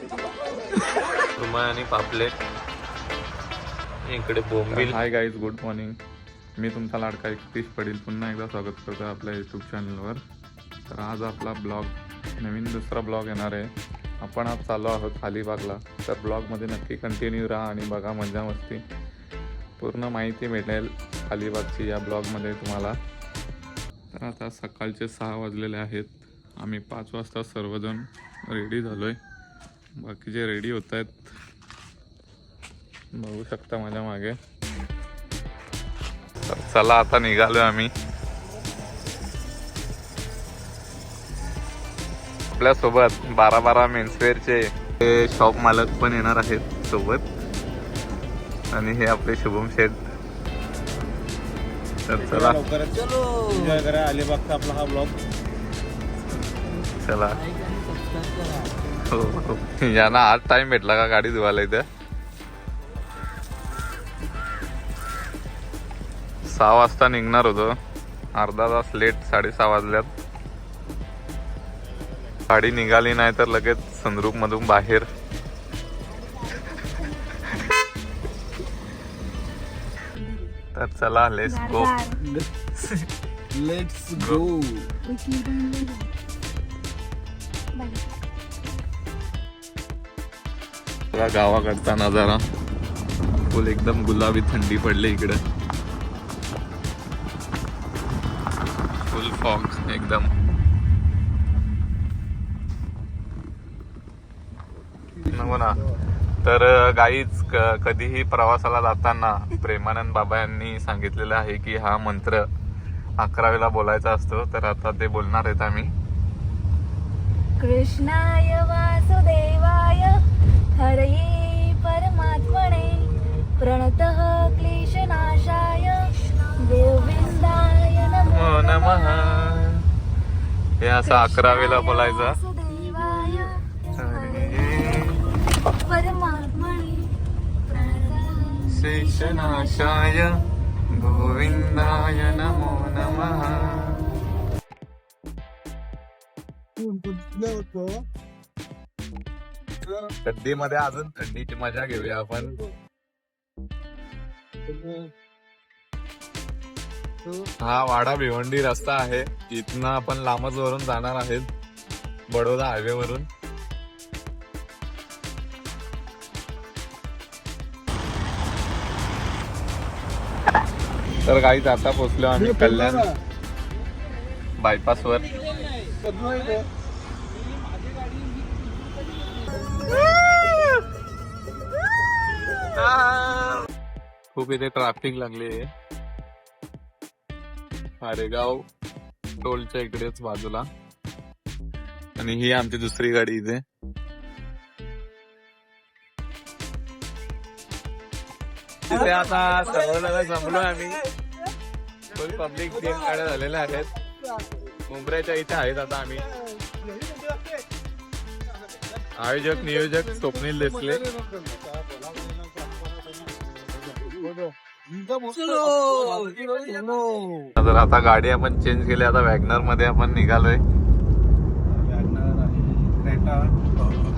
रुमाल आणि पापलेट. इकडे बोंबील. हाय गाईज गुड मॉर्निंग मी तुमचा लाडका एकतीस पडील. पुन्हा एकदा स्वागत करतो आपल्या यूट्यूब चॅनलवर तर आज आपला ब्लॉग नवीन दुसरा ब्लॉग येणार आहे. आपण आज चाललो आहोत अलिबागला. तर ब्लॉगमध्ये नक्की कंटिन्यू राहा आणि बघा मजा मस्ती. पूर्ण माहिती भेटेल अलिबागची या ब्लॉगमध्ये तुम्हाला. तर आता सकाळचे सहा वाजलेले आहेत. आम्ही पाच वाजता सर्वजण रेडी झालो आहे बाकीचे रेडी होत आहेत बघू शकता माझ्या मागे. तर चला आता निघालोय आम्ही. आपल्यासोबत बारा बारा मेन्सवेअरचे हे शॉप मालक पण येणार आहेत सोबत. आणि हे आपले शुभम शेठ. तर चला. करा अलिबागचा आपला हा ब्लॉग चला. यांना आज टाइम भेटला का गाडी धुवायला इथं? सहा वाजता निघणार होतो. अर्धा तास लेट साडेसहा वाजल्यात. गाडी निघाली नाही तर लगेच संद्रूप मधून बाहेर. तर चला लेस गो लेट्स गो बघा गावाकडचा नजारा. फुल एकदम गुलाबी थंडी पडली इकडे. फुल फॉग एकदम. नको ना. तर गाईच कधीही प्रवासाला जाताना प्रेमानंद बाबा यांनी सांगितलेलं आहे की हा मंत्र अकरावीला बोलायचा असतो तर आता ते बोलणार आहेत आम्ही. कृष्णाय वासुदेवाय हरये परमात्मने प्रणतः क्लेशनाशाय गोविंदाय नमो नमो. नमः. हे असं अकरावीला बोलायचं. वासुदेवाय. हरे परमात्मने प्रणतः शेषनाशाय गोविंदाय नमो नमः. थंडीमध्ये अजून थंडीची मजा घेऊया आपण. हा वाडा भिवंडी रस्ता आहे. इथनं आपण लांबच वरून जाणार आहेत. बडोदा हायवे वरून. तर काहीच आता पोचलो आम्ही कल्याण बायपास खूप इथे ट्रॅफिक लागली आहे. हारेगाव टोलच्या इकडेच बाजूला. आणि ही आमची दुसरी गाडी इथे. तिथे आता जण जमलोय आम्ही. फुल पब्लिक तीन गाड्या झालेल्या आहेत. मुंबऱ्याच्या इथे आहेत आता आम्ही. आयोजक नियोजक स्वप्नील देसले. तर आता गाडी आपण चेंज केली आता वॅगनरमध्ये आपण निघालोय.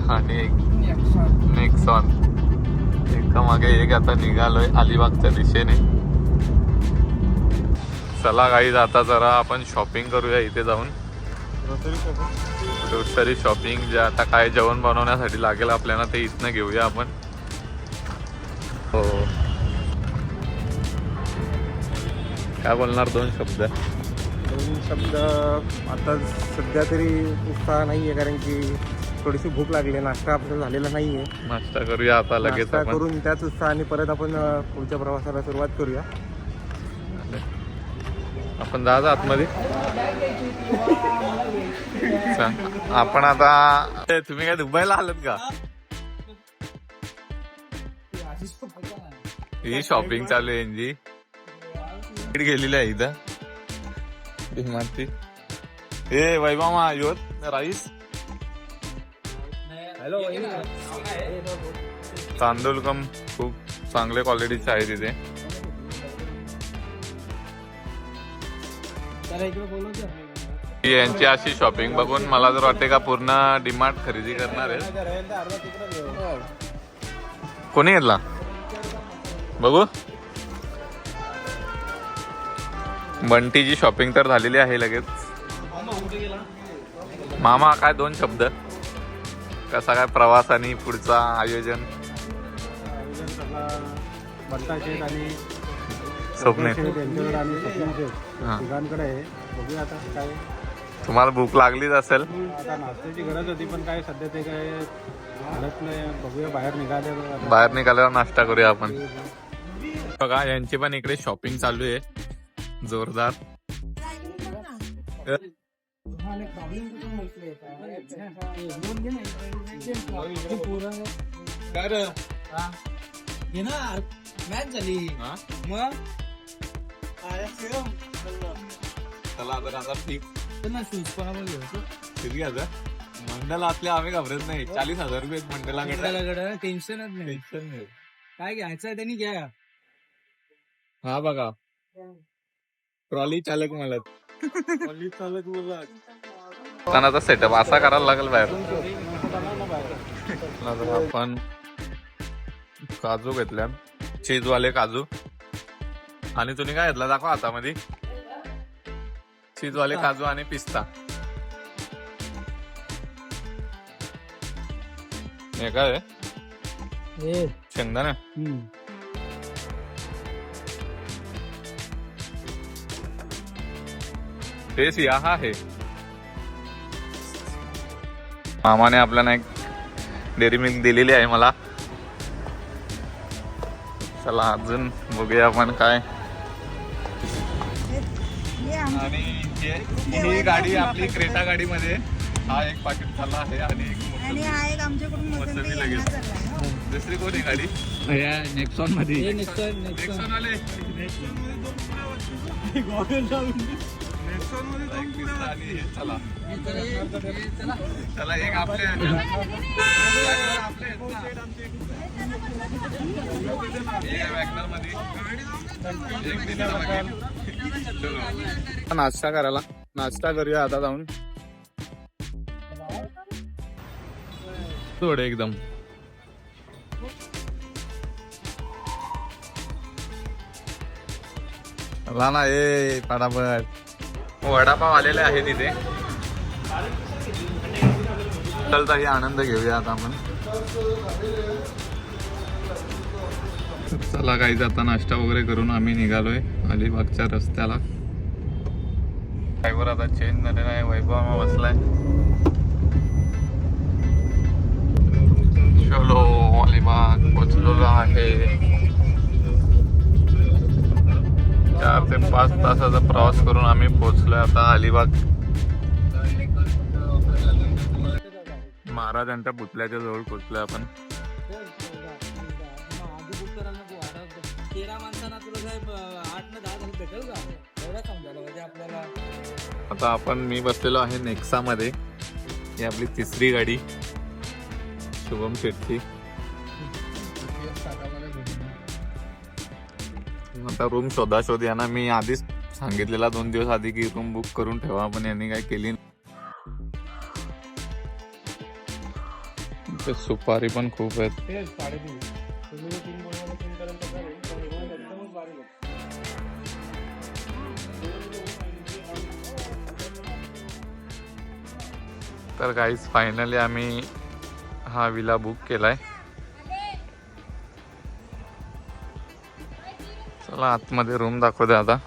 आणि नेक्सॉन एका मागे एक आता निघालोय अलिबागच्या दिशेने. चला गाईज आता जरा आपण शॉपिंग करूया इथे जाऊन. ग्रोसरी शॉपिंग जे आता काय जेवण बनवण्यासाठी लागेल आपल्याला ते इथनं घेऊया आपण. काय बोलणार दोन शब्द? दोन शब्द आता सध्या तरी उत्साह नाहीये कारण की थोडीशी भूक लागली आहे. नाश्ता आपला झालेला नाहीये. नाश्ता करूया आता लगेच नाश्ता आपण. करून त्याच उत्साहाने परत आपण अं, पुढच्या प्रवासाला सुरुवात करूया. आपण जा जा आतमध्ये. चा- आपण आता ए, तुम्ही काय दुबईला आलात का? ही शॉपिंग चालू आहे यांची गेलेली आहे इथं. इमारती ए वैभव योत राईस. हॅलो तांदूळ कम खूप चांगल्या क्वालिटीचे आहे तिथे. यांची यांची अशी शॉपिंग बघून मला तर वाटते का पूर्ण डिमार्ट खरेदी करणार आहे कोणी घेतला? बघू. बंटीची शॉपिंग तर झालेली आहे लगेच. मामा काय दोन शब्द? कसा काय प्रवास आणि पुढचा आयोजन? स्वप्ने. तुम्हाला भूक लागलीच असेल. नाश्त्याची गरज होती पण काय सध्या ते काय बघूया बाहेर निघाले. बाहेर निघाल्यावर नाश्ता करूया आपण. बघा यांची पण इकडे शॉपिंग चालू आहे. जोरदार. मॅच झाली. मग? चला आता आता ठीक. त्यांना शूज घेऊ किती आता. मंडळ असल्या आम्ही घाबरत नाही. चाळीस हजार रुपये मंडळाकडे टेन्शनच नाही. काय घ्यायचं आहे त्यांनी घ्या. हा बघा. ट्रॉली चालक मला आता सेटअप असा करायला लागेल बाहेर. आपण काजू घेतल्या. चीजवाले काजू. आणि तुम्ही काय घेतला? दाखवा हातामध्ये. चीजवाले काजू आणि पिस्ता. हे काय? शेंगदाणे? तेच या हा आहे मामाने आपल्याला एक डेअरी मिल्क दिलेली आहे मला चला अजून बघूया आपण काय आणि हे- ही गाडी आपली क्रेटा गाडीमध्ये. हा एक पाकिट चालला आहे आणि एक आणि हा. दुसरी कोणी गाडी? नेक्सॉनमध्ये. नेक्सॉन नेक्सॉन चला. चला एक आपले नाश्ता करायला. नाश्ता करूया आता जाऊन. थोडे एकदम. राणा ए पटापट वडापाव आलेले आहे तिथे चल ही आनंद घेऊया आता आपण. चला काही जाता नाश्ता वगैरे करून आम्ही निघालोय अलिबागच्या रस्त्याला. ड्रायव्हर आता चेंज झालेला आहे वैभव मामा बसलाय. चलो अलिबाग पोचलेलो आहे. चार ते पाच तासाचा प्रवास करून आम्ही पोहोचलोय आता अलिबाग. महाराजांच्या पुतल्याच्या जवळ पोहोचलोय आपण. आता आपण मी बसलेलो आहे नेक्सामध्ये. ही आपली तिसरी गाडी. शुभम शेट्टी. आता रूम शोधाशोध यांना मी आधीच सांगितलेला दोन दिवस आधी की रूम बुक करून ठेवा पण यांनी काय केली सुपारी पण खूप आहेत. आहे. तर काहीच फायनली आम्ही हा विला बुक केलाय. चला आतमध्ये रूम दाखवते आता.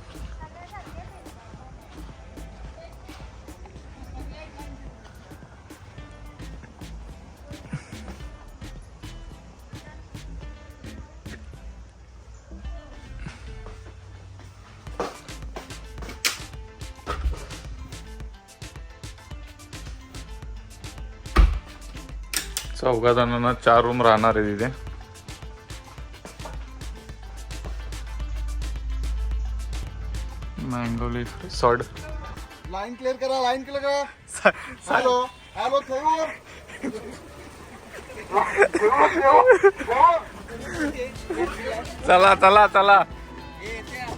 चौघा जणांना चार रूम राहणार आहे तिथे. लीफ रिसॉर्ट लाईन क्लिअर करा लाईन क्लिअर करा. हॅलो हॅलो थेऊर चला चला चला.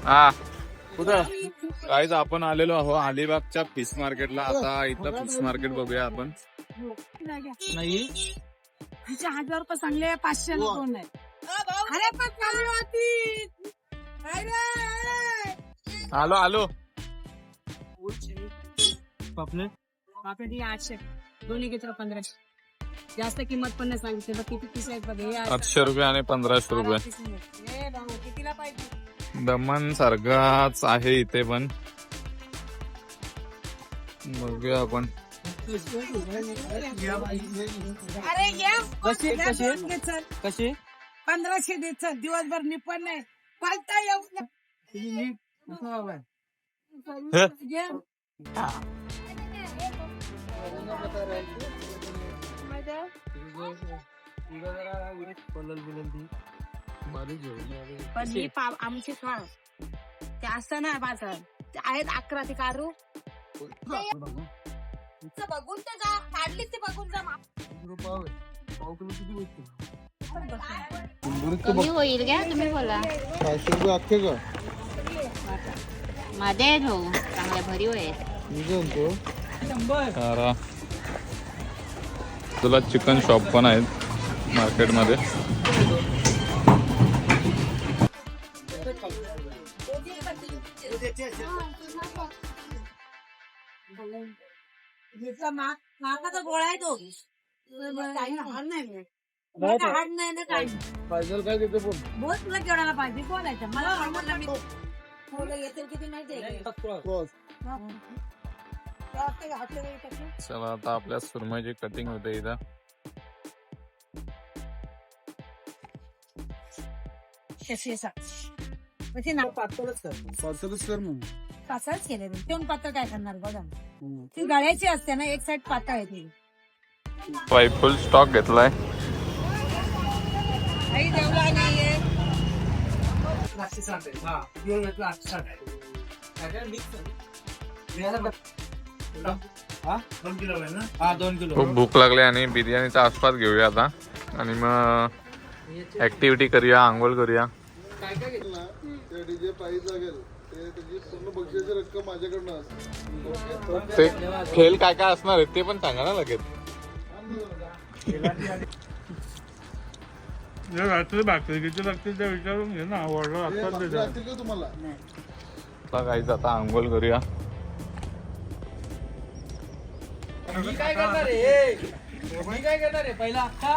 हा. काहीच आपण आलेलो आहो अलिबागच्या फिश मार्केटला आता इथलं फिश मार्केट बघूया आपण. नाही. तिचे हजार रुपये चांगले पाचशे कोण आहे. अरे पण आलो आलो. पापलेट आठशे. दोन्ही घेतलं पंधराशे. जास्त किंमत पण नाही सांगितली. बघ किती पिस आहेत बघ हे आहेत. आठशे रुपये आणि पंधराशे रुपये. हे भाऊ, कितीला पाहिजे? दमन सारखाच आहे इथे पण. बघूया आपण. अरे कशी कशी. कशी पंधराशे दे चल. दिवसभर मी पण नाही. पालता येऊ तुम्ही असं. पण ही पाव आमची खा ते असतं ना बाजार ते आहेत अकरा ते कारू. बघून तर जा. काढली ते बघून जा कमी होईल घ्या तुम्ही बोला. पाचशे रुपये अख्खे का मध्ये आहेत भाऊ चांगल्या भरीव आहेत. मी म्हणतो तर तुला चिकन शॉप पण आहेत मार्केटमध्ये घेतला मा माकाचा गोळा आहे तो. काही हाड नाही मिळत. मला हाड नाही ना काही. पाहिजे काय देतो बोल बोल तुला केवढ्याला पाहिजे बोलायचं. मला मी चला आता आपल्या सुरमईची कटिंग होते इथं. म्हणजे ना पातळच कर. मग पातळच केले मी. तेवढं पातळ काय करणार बघा. ती गळ्याची असते ना एक साइड पातळ आहे ती. फुल स्टॉक घेतलाय. आई जेवला नाहीये. हा. हा? हा खूप भूक लागली आणि बिर्याणीचा आस्वाद घेऊया आता. आणि मग ऍक्टिव्हिटी करूया आंघोळ करूया. काय काय घेतलं? जे प्राईज लागेल. ते त्याची पूर्ण बक्षिसाची रक्कम माझ्याकडनं असते. ते खेळ काय काय असणार आहे ते पण सांगा ना लगेच. रात्री भाकरी किती लागते विचारून घे ना ऑर्डर असतील का तुम्हाला? आता काहीच आता आंघोळ करूया. मी काय करणार आहे? मी काय करणार आहे? पहिला अख्खा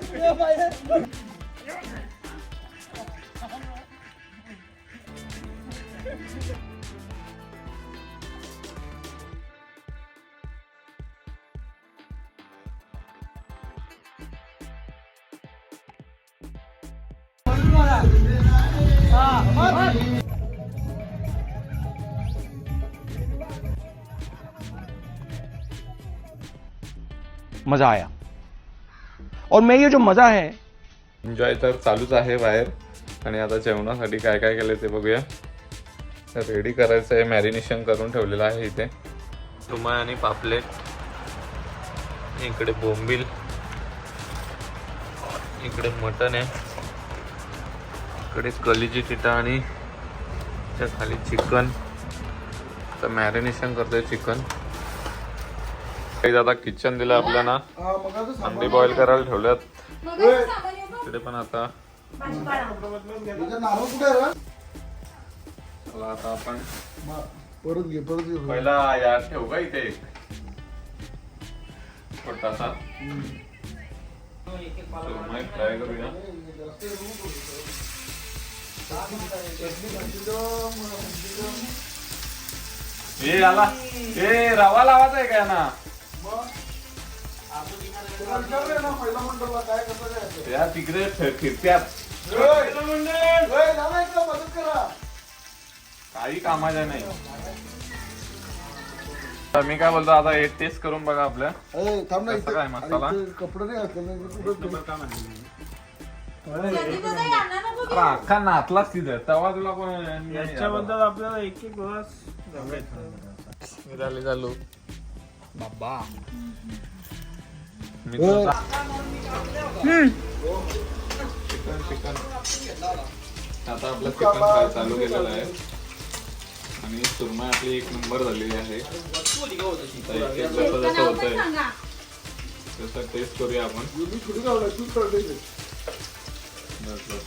मज़ा आया। और मैं ये जो मज़ा है। एन्जॉय तर चालूच आहे बाहेर आणि आता जेवणासाठी काय काय केलं ते बघूया. रेडी करायचं आहे मॅरिनेशन करून ठेवलेलं आहे इथे. तुमा आणि पापलेट इकडे बोंबील इकडे मटन आहे. इकडे कलीची टिटा आणि त्या खाली चिकन. तर मॅरिनेशन करतोय चिकन. काही आता किचन दिलं आपल्याला. अंडी बॉईल करायला ठेवल्यात. तिकडे पण आता. आता आपण परत घे परत घे पहिला या ठेवू का इथे? एक छोटासा सुरमई करूया. ए आला. ए रवा लावायचा आहे का ना या तिकडे फिरत्यात. काही कामाच्या नाही. तर मी काय बोलतो आता एक टेस्ट करून बघा आपल्या थांब ना कसं काय मसाला? अरे अख्खा नातलाच तिथे. तेव्हा तुला कोण याच्याबद्दल आपल्याला एक एक ग्लास झाले चालू. बाबा. Chicken chicken. आता आपलं चिकन फ्राय चालू केलेलं आहे. आणि सुरमई आपली एक नंबर झालेली आहे. आता एक एक जसं तसं टेस्ट करूया आपण. बस बस.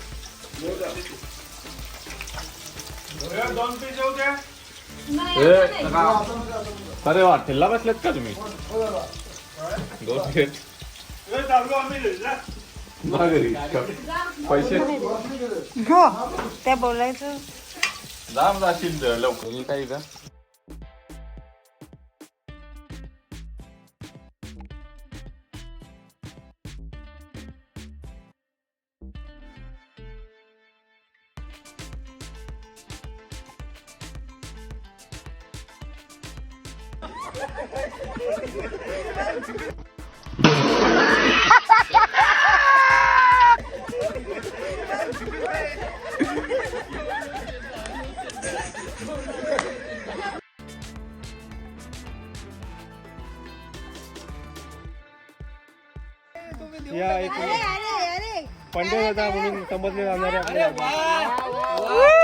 अरे वा ठेला बसलेत का तुम्ही? दोन प्लेट चालू आम्ही पैसे त्या बोलायचं. जाम जाशील लवकर. काही का या एक पंडित होता म्हणून समजले जाणारे आपल्याला.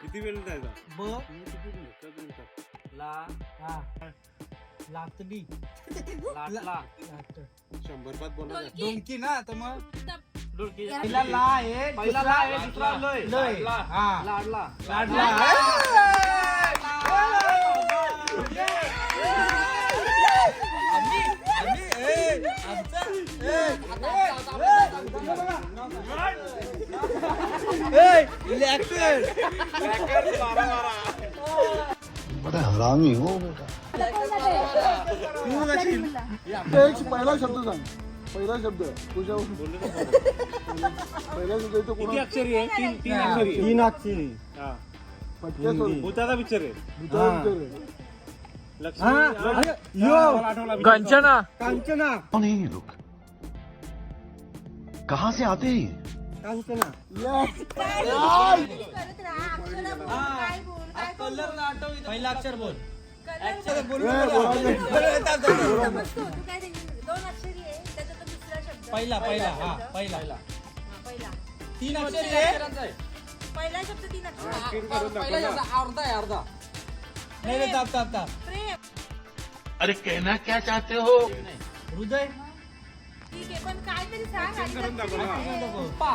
किती वेळ जायचा शंभर पाच बोला डोंकी ना तर मग. पहिला ला आहे पहिला ला आहे दुसरा लय. लय. हा. लाडला लाडला बड़ा हरामी हो बेटा पहिला शब्द. सांग पहिला शब्द. तुझ्या पहिला शब्द तो कोणा अक्षरी आहे तीन तीन अक्षरी. तीन अक्षरी. हा. पिक्चर आहे. भूताचा विचार आहे. Picture. कंचना कांचना कौन है ये! लोग कहाँ से आते हैं ये? कांचना! या. पहिला अक्षर बोल. ए, बोलायचं. दोन अक्षरी आहे त्याचा तो दुसरा शब्द. पहिला पहिला हा पहिला. पहिला. तीन अक्षरी आहे? पहिला शब्द तीन अक्षर. नाही रे ताप ताप ताप प्रेम अरे कहना क्या चाहते हो हृदय ठीक आहे पण काहीतरी सांग आणि पा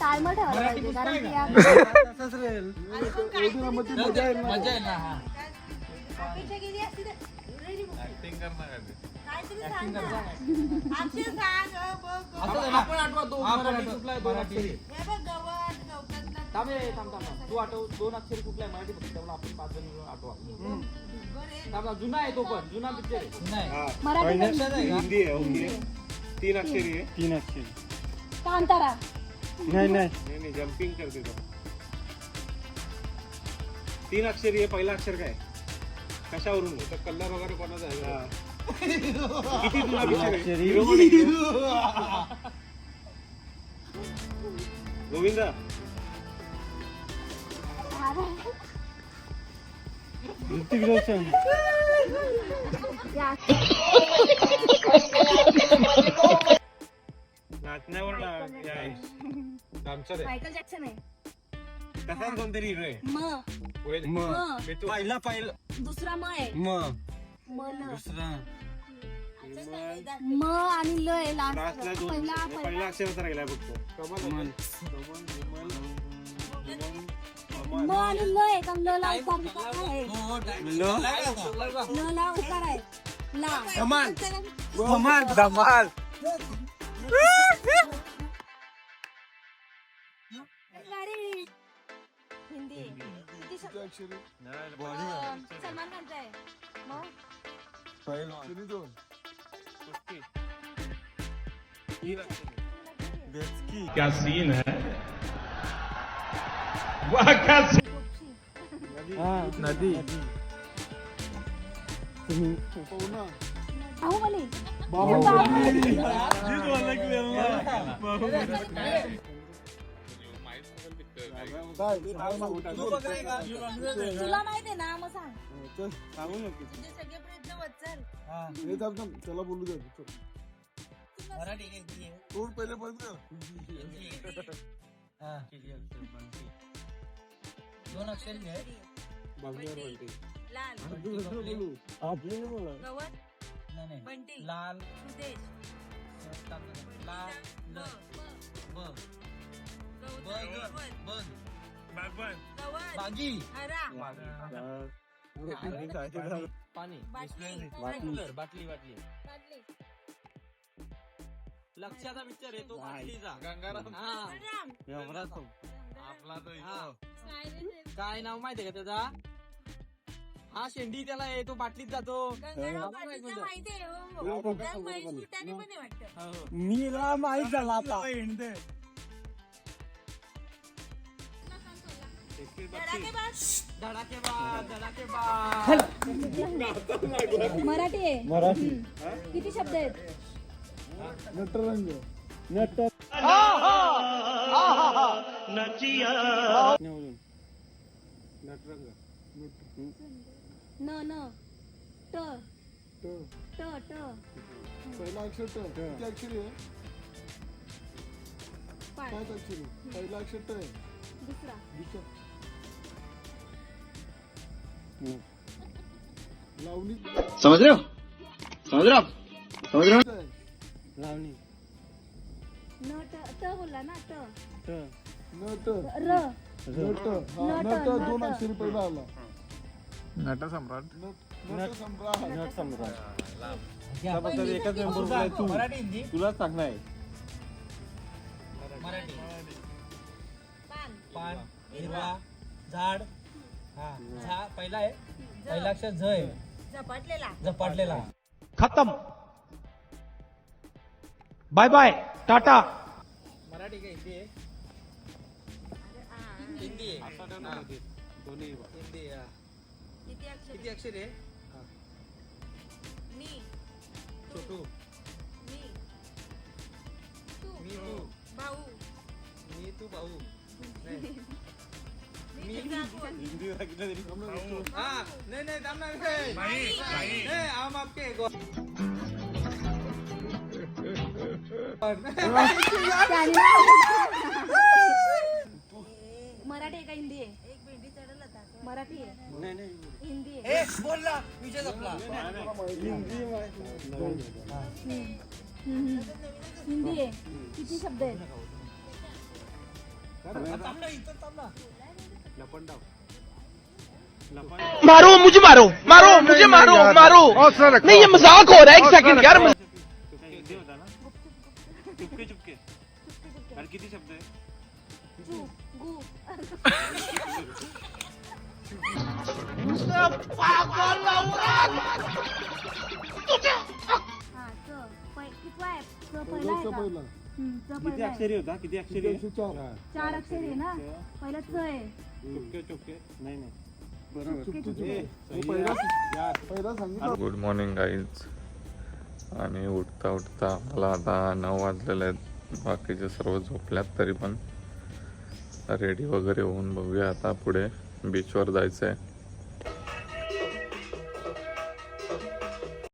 तालमा ठेवायला मराठी पाहिजे पुस्तक कारण आहे की का? तसंच राहील. एवढी ना मग ती मजा येईल ना. मजा आहे ना हा अपेक्षा केली असती तर रेडी बुक. काय ते? काहीतरी सांग ना अक्षर सांग अ, ब, ग. असं आहे ना. मराठी कुठला आहे? मराठी हे बघ गवत गवतातला तू आठव दोन अक्षरी कुठला आहे मराठी फक्त आपण पाच जण मिळून आठवा जुना आहे तो पण जुना पिक्चर आहे. नाही. हा. मराठी पहिला लक्षात आहे का? हिंदी आहे ओके. तीन अक्षरी आहे. तीन अक्षर. कांतारा. नाही नाही. नाही नाही जम्पिंग करते तो. तीन अक्षरी आहे पहिला अक्षर काय? कशावरून? कल्ला वगैरे कोणाचा आहे? किती तुला विचार आहे? Hero कोण आहे hero? गोविंदा नाचण्यावर मायकल जॅक्सन आहे तसाच कोणतरी हिरो आहे म होईल. म मी तो- पहिला पहिला दुसरा म आहे म म दुसरा म आणि ल आहे लास्ट दोन पहिला पहिला पहिला अक्षराचा राहिला फक्त कमल कमल. म ल आहे का ल ला उकार बिकार आहे ल ला उकार आहे ला धमाल धमाल धमाल गाडी हिंदी किती शब्द अं, सलमान खानचा आहे मग तीन अक्षर क्या सीन है नदी. बाहुबली तुला माहिती आहे ना मग सांग. सांगू नको तुझे सगळे प्रयत्न वचल त्याला बोलू द्या तोड पहिले पण दोन अक्षर घे. बंटी. लाल. बोलू गवत. नाही नाही. बंटी. लाल. सुदेश. लाल. ल ब गवत. गवत. बागी. हरा. पाणी. बाटली. बाटली. बाटली. बाटली बाटली. लक्षाचा पिक्चर आहे तो बाटलीचा. गंगाराम. हा. राम एवढाच तो. आपला तो काय नाव माहितीये का त्याचा? हा शेंडी त्याला आहे तो बाटलीत जातो. गंगाराम हा. पाटीलचं माहिती आहे हो. हो. त्या महेश कुटाने पण आहे वाटतं. मीला माहीत झाला आता धडाकेबाज मराठी आहे. मराठी. किती शब्द आहेत? नटरंग. नट नटरंग न न. ट. ट. ट ट. पहिला अक्षर ट. किती अक्षरी आहे? पाय पाच अक्षरी पहिला अक्षर ट आहे. दुसरा. दुसरा. लावणी समझ रहे हो. समझ रहे हो आप समझ रहे हो. लावणी. न ट. ट बोलला ना ट. ट. र. नट. हा दोन नट. अक्षरी पहिला आला. नटसम्राट नट नट सम्राट. नट सम्राट. त्याबद्दल एकच मेंबर आहे तू. मराठी हिंदी. तुलाच सांगणार आहे. मराठी. पान. पान. हिरवा. झाड हा. झा. पहिला आहे. पहिला अक्षर झ आहे. झपाटलेला. झपाटलेला. खत्म. Bye bye. टाटा. मराठी का हिंदी आहे हिंदी आहे दोन्ही हिंदी आहे, हा. किती अक्षर किती अक्षर आहे मी छोटू मी तू मी तू भाऊ मी तू भाऊ नाही. मी तुझा कोण? हिंदी सांगितलं तरी हा नाही नाही थांब ना नाही. नाही, हम आपके गो- मराठी आहे का हिंदी आहे मराठी आहे नाही नाही हिंदी आहे ए विजय हिंदी आहे किती शब्द आहेत मारो मुझे मारो मारो मुझे मारो मारो नहीं ये मज़ाक हो रहा है एक सेकंड यार हा च पै- कितवा आहे च पहिला हम्म, च किती पहिला आहे. अक्षरी होता किती अक्षरी आहे? चार. चार अक्षर आहे ना पहिला च आहे चुपके चुपके नाही नाही चुकी चुकी. ए, तो सही पहिला आहे. यार. पहिला सांगितलं गुड मॉर्निंग गाईज आणि उठता उठता मला आता नऊ वाजलेले आहेत बाकीचे सर्व झोपल्यात तरी पण रेडी वगैरे होऊन बघूया. आता पुढे बीचवर जायचं आहे